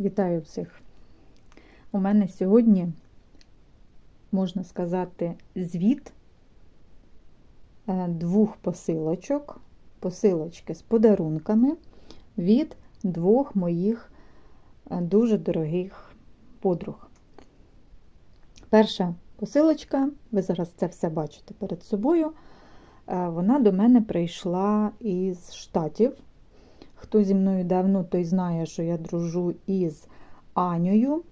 Вітаю всіх! У мене сьогодні, можна сказати, звіт е, двох посилочок, посилочки з подарунками від двох моїх е, дуже дорогих подруг. Перша посилочка, ви зараз це все бачите перед собою. е, Вона до мене прийшла із Штатів. Хто зі мною давно, той знає, що я дружу із Анею.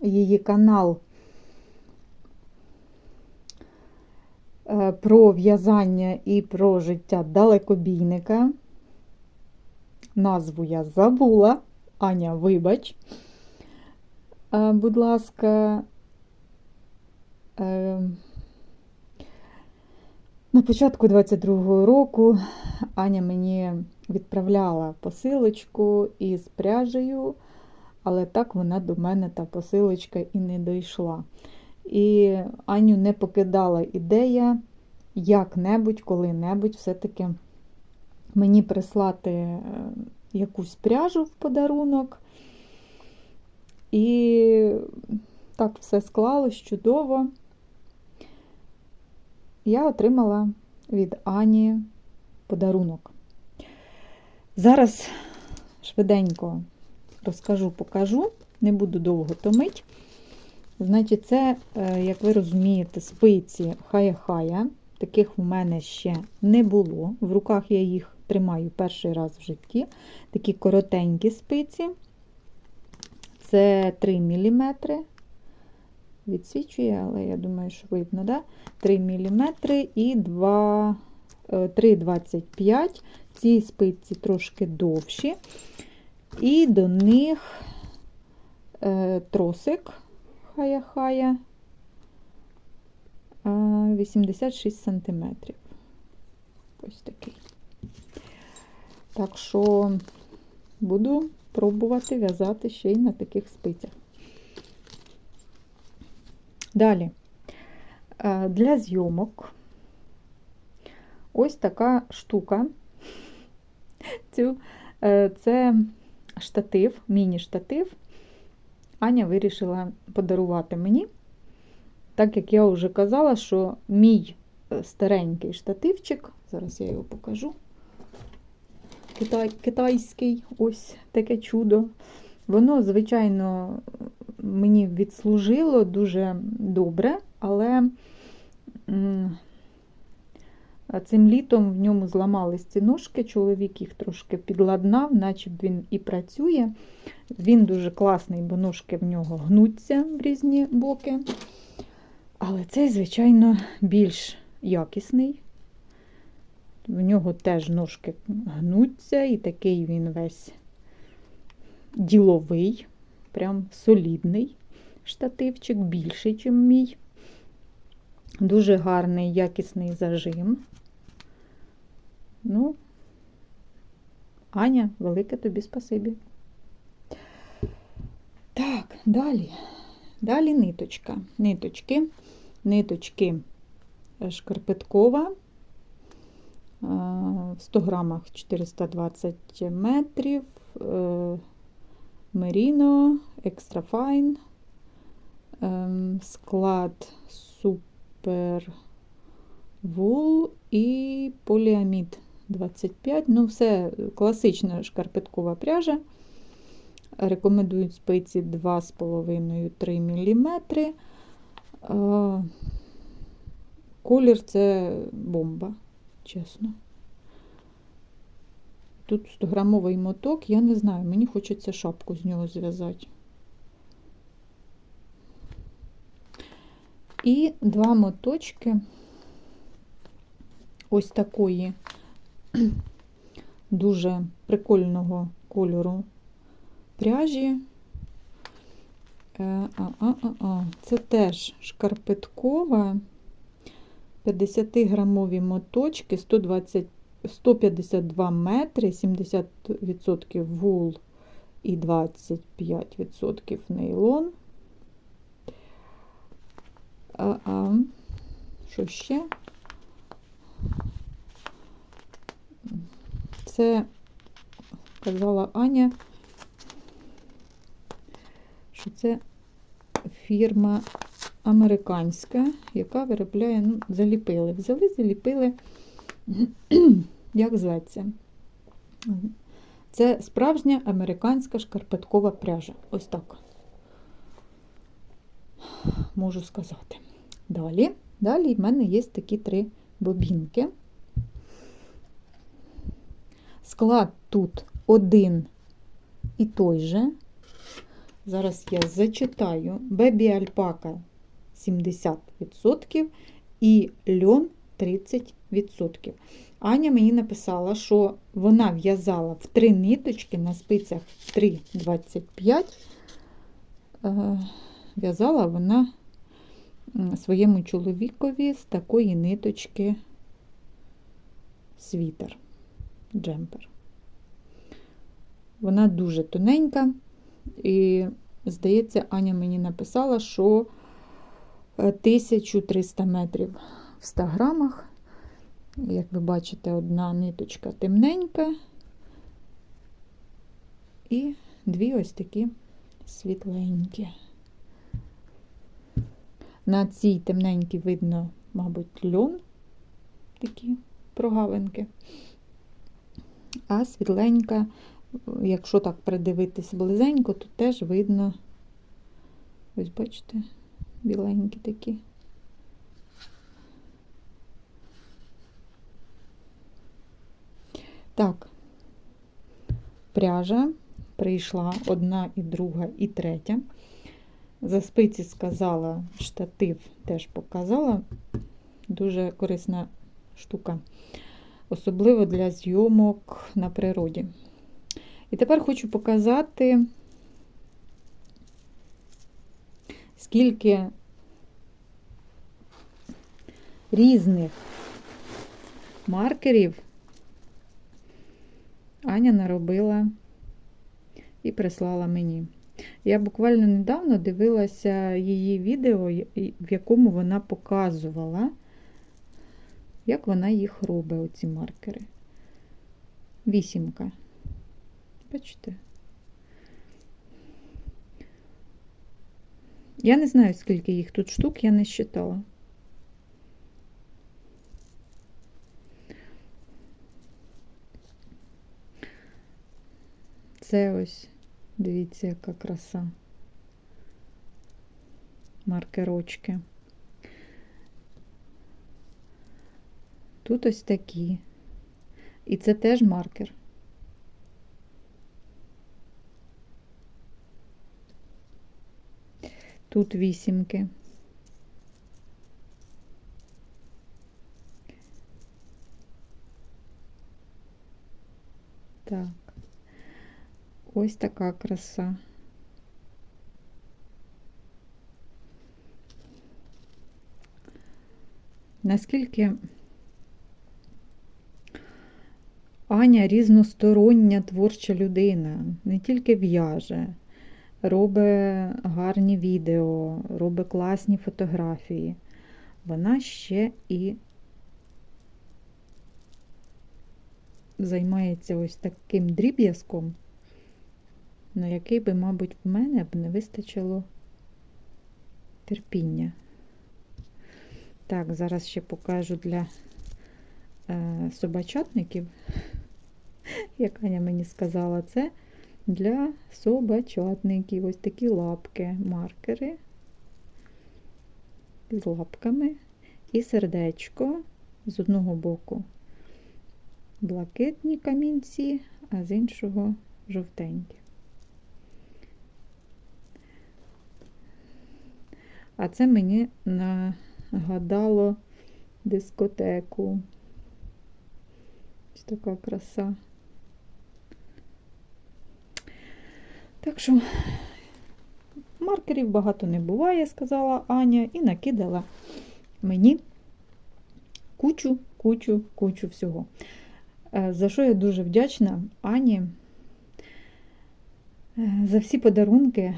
Її канал е, про в'язання і про життя далекобійника. Назву я забула. Аня, вибач. Е, Будь ласка, е, на початку 22-го року Аня мені відправляла посилочку із пряжею, але так вона до мене та посилочка і не дійшла. І Аню не покидала ідея як-небудь, коли-небудь все-таки мені прислати е, якусь пряжу в подарунок. І так все склалось чудово я отримала від Ані подарунок. Зараз швиденько розкажу, покажу, не буду довго томити. Значить, це, е, як ви розумієте, спиці хая-хая. Таких у мене ще не було. В руках я їх тримаю перший раз в житті. Такі коротенькі спиці. Це 3 мм відсвічує, але я думаю, що видно, да? 3 мм і 3,25. Ці спиці трошки довші. І до них е, тросик хая-хая 86 см. Ось такий. Так що буду пробувати в'язати ще й на таких спицях. Далі, е, для зйомок ось така штука. Е, Це штатив, міні-штатив. Аня вирішила подарувати мені, так як я вже казала, що мій е, старенький штативчик, зараз я його покажу. Китай, Китайський, ось таке чудо. Воно, звичайно, мені відслужило дуже добре, але цим літом в ньому зламались ці ножки, чоловік їх трошки підладнав, наче він і працює. Він дуже класний, бо ножки в нього гнуться в різні боки. Але цей, звичайно, більш якісний. В нього теж ножки гнуться, і такий він весь діловий, прям солідний штативчик, більший, ніж мій. Дуже гарний, якісний зажим. Ну, Аня, велике тобі спасибі. Так, далі. Далі ниточка. Ниточки, ниточки шкарпеткова. В 100 грамах 420 метрів. Extra Fine, ем, склад Super Wool і поліамід 25. Ну, все класична шкарпеткова пряжа. Рекомендують спиці 2,5-3 мм. Колір це бомба, чесно. Тут 100-грамовий моток, я не знаю, мені хочеться шапку з нього зв'язати. І два моточки ось такої дуже прикольного кольору пряжі. А-а-а-а. Це теж шкарпеткова, 50-грамові моточки, 120 152 метри, 70% вул і 25% нейлон. А, а що ще? Це, казала Аня, що це фірма американська, яка виробляє, ну, заліпили. Взяли, заліпили, як зветься. Це справжня американська шкарпеткова пряжа. Ось так. Можу сказати. Далі, далі в мене є такі три бобінки. Склад тут один і той же. Зараз я зачитаю. Бебі альпака 70% і льон 30%. Аня мені написала, що вона в'язала в три ниточки на спицях 3,25. Е, В'язала вона своєму чоловікові з такої ниточки світер, джемпер. Вона дуже тоненька, і, здається, Аня мені написала, що е, 1300 метрів в 100 грамах. Як ви бачите, одна ниточка темненька і дві ось такі світленькі. На цій темненькій видно, мабуть, льон, такі прогавинки. А світленька, якщо так придивитись близенько, то теж видно, ось бачите, біленькі такі. Так, пряжа прийшла одна і друга, і третя. За спиці сказала, штатив теж показала. Дуже корисна штука, особливо для зйомок на природі. І тепер хочу показати, скільки різних маркерів Аня наробила і прислала мені. Я буквально недавно дивилася її відео, в якому вона показувала, як вона їх робить, оці маркери. Вісімка. Бачите? Я не знаю, скільки їх тут штук, я не считала. Це ось, дивіться, яка краса. Маркерочки. Тут ось такі. І це теж маркер. Тут вісімки. Так. Ось така краса. Наскільки Аня різностороння творча людина, не тільки в'яже, робить гарні відео, робить класні фотографії. Вона ще і займається ось таким дріб'язком, на який би, мабуть, в мене б не вистачило терпіння. Так, зараз ще покажу для е, собачатників, як Аня мені сказала, це для собачатників. Ось такі лапки, маркери з лапками і сердечко з одного боку блакитні камінці, а з іншого жовтенькі. А це мені нагадало дискотеку. Ось така краса. Так що маркерів багато не буває, сказала Аня, і накидала мені кучу, кучу, кучу всього. Е, За що я дуже вдячна Ані е, за всі подарунки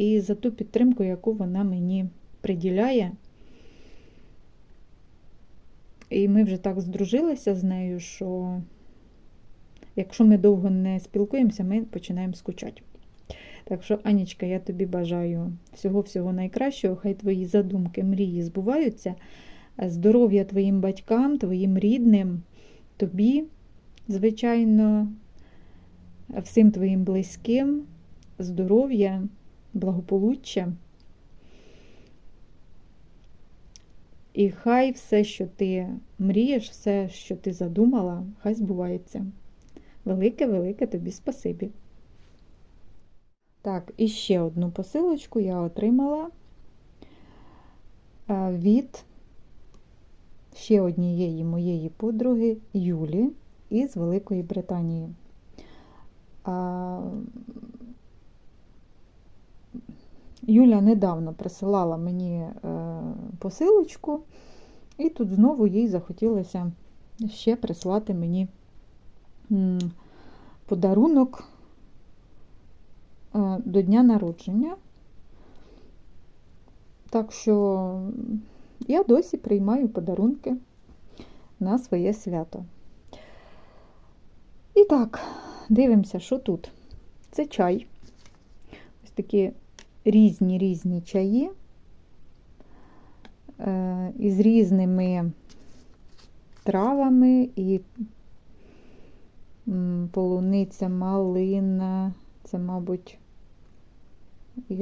і за ту підтримку, яку вона мені приділяє. І ми вже так здружилися з нею, що якщо ми довго не спілкуємося, ми починаємо скучати. Так що, Анічка, я тобі бажаю всього-всього найкращого. Хай твої задумки, мрії збуваються. Здоров'я твоїм батькам, твоїм рідним, тобі, звичайно, всім твоїм близьким, здоров'я, благополуччя. І хай все, що ти мрієш, все, що ти задумала, хай збувається. Велике-велике тобі спасибі. Так, і ще одну посилочку я отримала від ще однієї моєї подруги Юлі із Великої Британії. Юля недавно присилала мені е, посилочку, і тут знову їй захотілося ще прислати мені подарунок е, до дня народження. Так що я досі приймаю подарунки на своє свято. І так, дивимося, що тут. Це чай. Ось такі різні різні чаї е, із різними травами і полуниця, малина, це, мабуть, і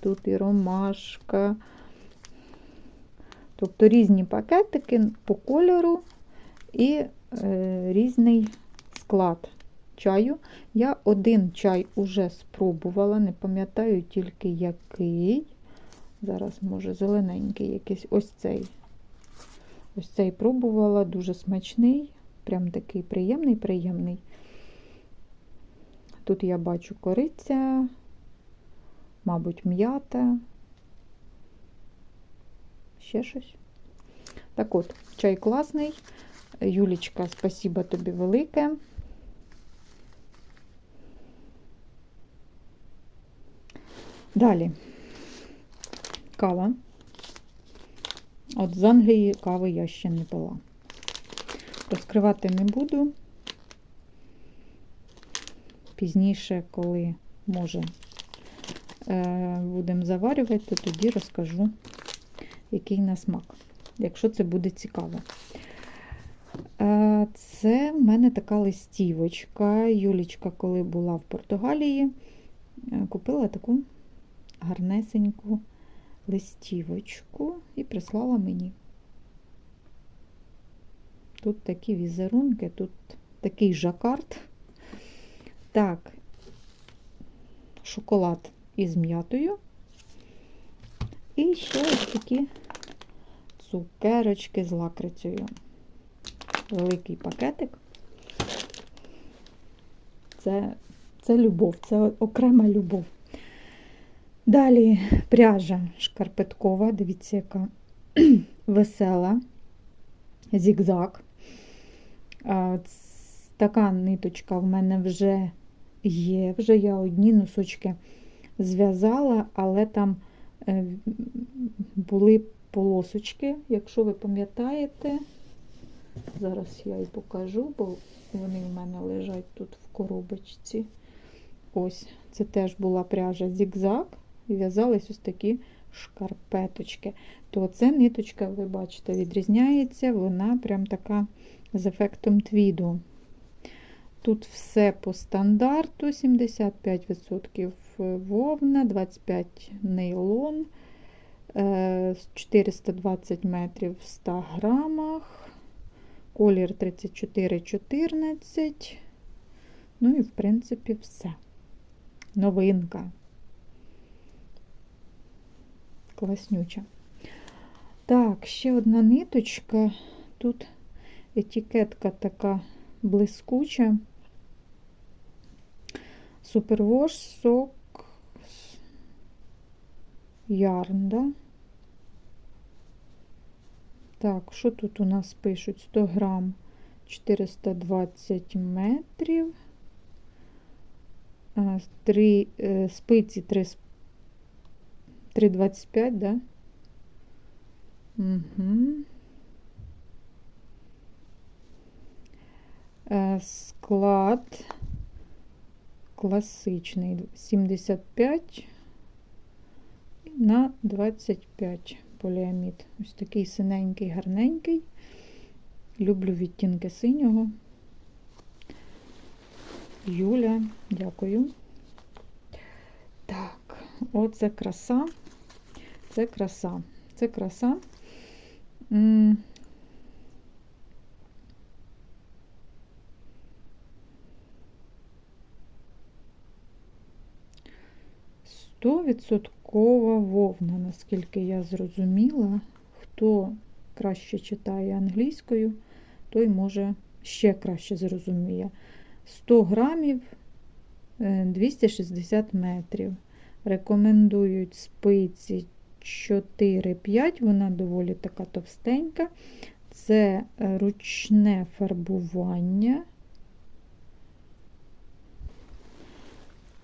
тут, і ромашка. Тобто різні пакетики по кольору і е, різний склад чаю. Я один чай уже спробувала, не пам'ятаю тільки який. Зараз, може, зелененький якийсь ось цей. Ось цей пробувала, дуже смачний, прям такий приємний, приємний. Тут я бачу кориця, мабуть, м'ята, ще щось. Так от, чай класний. Юлічка, спасибо тобі велике. Далі кава. От з Англії кави я ще не пила. Розкривати не буду. Пізніше, коли, може, е, будемо заварювати, то тоді розкажу, який на смак, якщо це буде цікаво. Е, це в мене така листівочка. Юлічка, коли була в Португалії, е, купила таку гарнесеньку листівочку і прислала мені. Тут такі візерунки, тут такий жакард. Так, шоколад із м'ятою. І ще ось такі цукерочки з лакрицею. Великий пакетик. Це, Це любов, це окрема любов. Далі пряжа шкарпеткова, дивіться, яка весела, зігзаг. Така ниточка в мене вже є. Вже я одні носочки зв'язала, але там е, були полосочки, якщо ви пам'ятаєте, зараз я і покажу, бо вони в мене лежать тут в коробочці. Ось, це теж була пряжа зігзаг і в'язались ось такі шкарпеточки. То ця ниточка, ви бачите, відрізняється, вона прям така з ефектом твіду. Тут все по стандарту: 75% вовна, 25 нейлон, 420 е, метрів в 100 грамах, колір 34-14. Ну і, в принципі, все. Новинка класнюча. Так, ще одна ниточка. Тут етикетка така блискуча. Супервош сок ярн, да? Так, що тут у нас пишуть? 100 грам 420 метрів. 3 е, спиці 3 3,25, да? Угу. Склад класичний 75 на 25 поліамід. Ось такий синенький, гарненький. Люблю відтінки синього. Юля, дякую. Так, оце краса. Це краса. Це краса. Стовідсоткова вовна, наскільки я зрозуміла. Хто краще читає англійською, той може ще краще зрозуміє. 100 грамів е, 260 метрів. Рекомендують спиці 4-5, вона доволі така товстенька. Це е, ручне фарбування.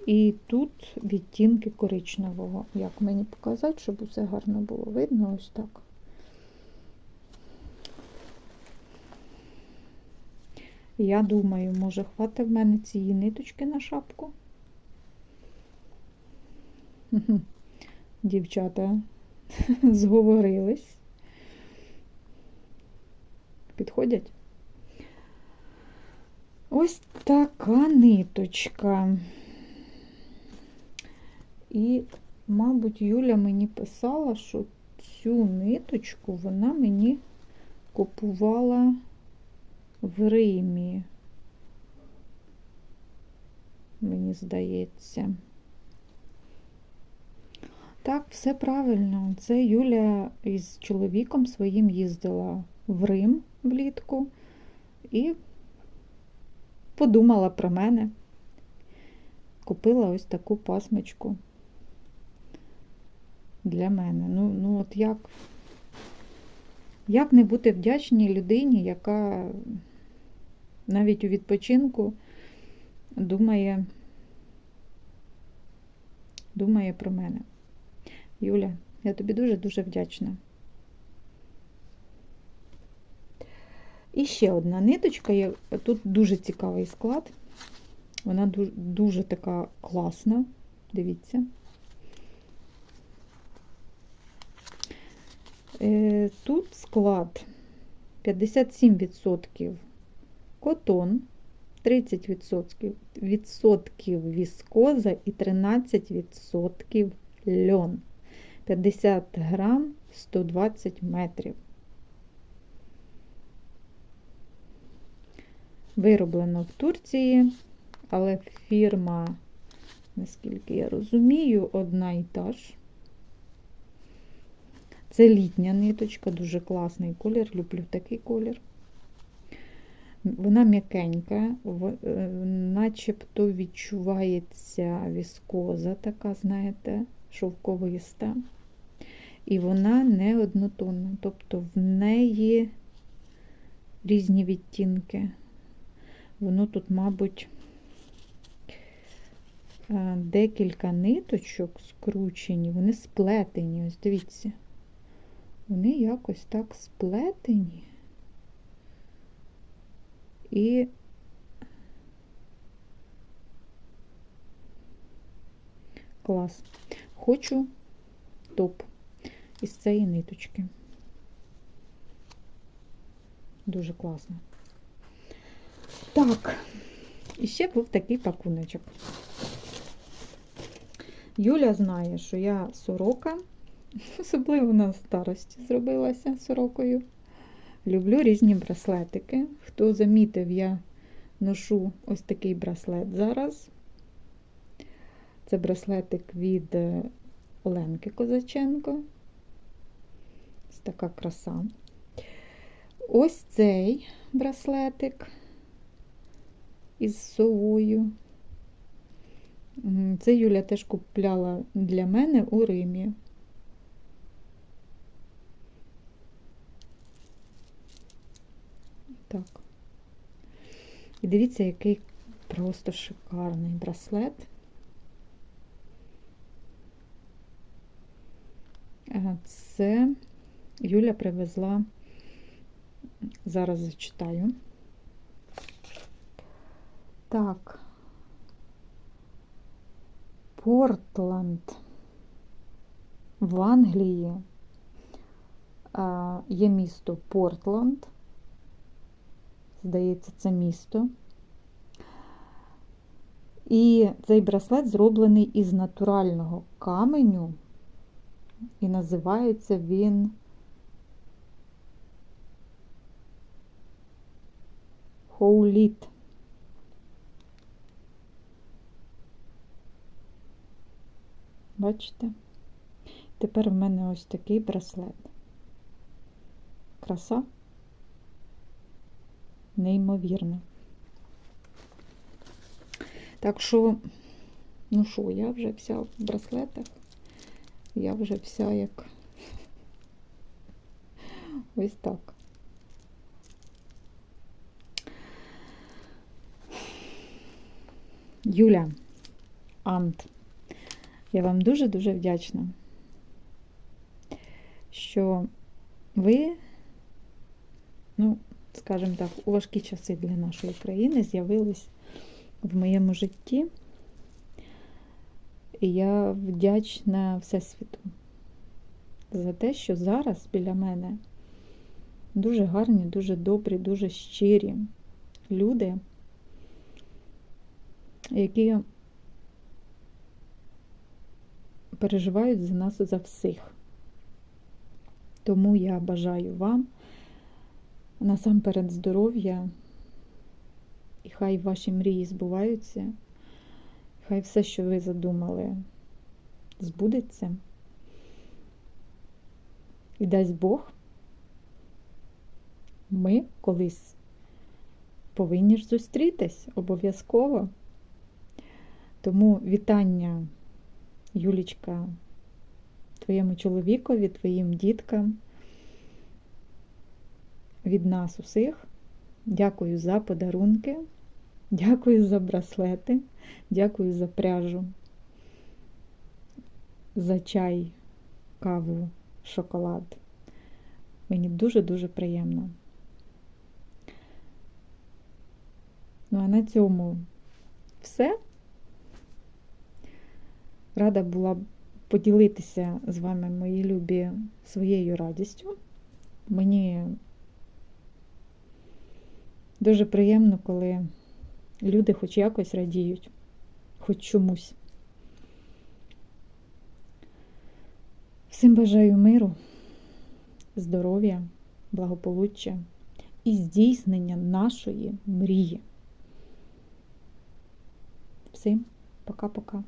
І тут відтінки коричневого. Як мені показати, щоб усе гарно було видно, ось так. Я думаю, може, хватить в мене цієї ниточки на шапку. Дівчата зговорились. Підходять? Ось така ниточка. І, мабуть, Юля мені писала, що цю ниточку вона мені купувала в Римі. Мені здається. Так, все правильно. Це Юля із чоловіком своїм їздила в Рим влітку і подумала про мене. Купила ось таку пасмочку для мене. Ну, ну от як, як не бути вдячній людині, яка навіть у відпочинку думає, думає про мене. Юля, я тобі дуже-дуже вдячна. І ще одна ниточка, є, тут дуже цікавий склад. Вона дуже, дуже така класна. Дивіться. Е, Тут склад 57% котон, 30% відсотків віскоза і 13% льон. 50 грам 120 метрів. Вироблено в Турції, але фірма, наскільки я розумію, одна і та ж. Це літня ниточка, дуже класний колір, люблю такий колір. Вона м'якенька, е, начебто відчувається віскоза, така, знаєте, шовковиста. І вона не однотонна, тобто в неї різні відтінки. Воно тут, мабуть, е, декілька ниточок скручені, вони сплетені. Ось дивіться, вони якось так сплетені. І клас. Хочу топ із цієї ниточки. Дуже класно. Так, і ще був такий пакуночок. Юля знає, що я сорока, особливо на старості зробилася сорокою. Люблю різні браслетики. Хто замітив, я ношу ось такий браслет зараз. Це браслетик від е, Оленки Козаченко. Така краса. Ось цей браслетик із совою. Це Юля теж купляла для мене у Римі. Так. І дивіться, який просто шикарний браслет. Це Юля привезла, зараз зачитаю. Так, Портланд в Англії а, є місто Портланд. Здається, це місто. І цей браслет зроблений із натурального каменю, і називається він Хоуліт. Бачите? Тепер в мене ось такий браслет. Краса неймовірна. Так що, ну що, я вже вся в браслетах, я вже вся як ось так. Юля, Ант, я вам дуже-дуже вдячна, що ви, ну, скажімо так, у важкі часи для нашої країни з'явились в моєму житті. І я вдячна Всесвіту за те, що зараз біля мене дуже гарні, дуже добрі, дуже щирі люди, які переживають за нас за всіх. Тому я бажаю вам насамперед здоров'я, і хай ваші мрії збуваються, хай все, що ви задумали, збудеться. І дасть Бог, ми колись повинні ж зустрітись обов'язково. Тому вітання, Юлічка, твоєму чоловікові, твоїм діткам, від нас усіх. Дякую за подарунки, дякую за браслети, дякую за пряжу, за чай, каву, шоколад. Мені дуже-дуже приємно. Ну, а на цьому все. Рада була поділитися з вами, мої любі, своєю радістю. Мені дуже приємно, коли люди хоч якось радіють, хоч чомусь. Всім бажаю миру, здоров'я, благополуччя і здійснення нашої мрії. Всім пока-пока.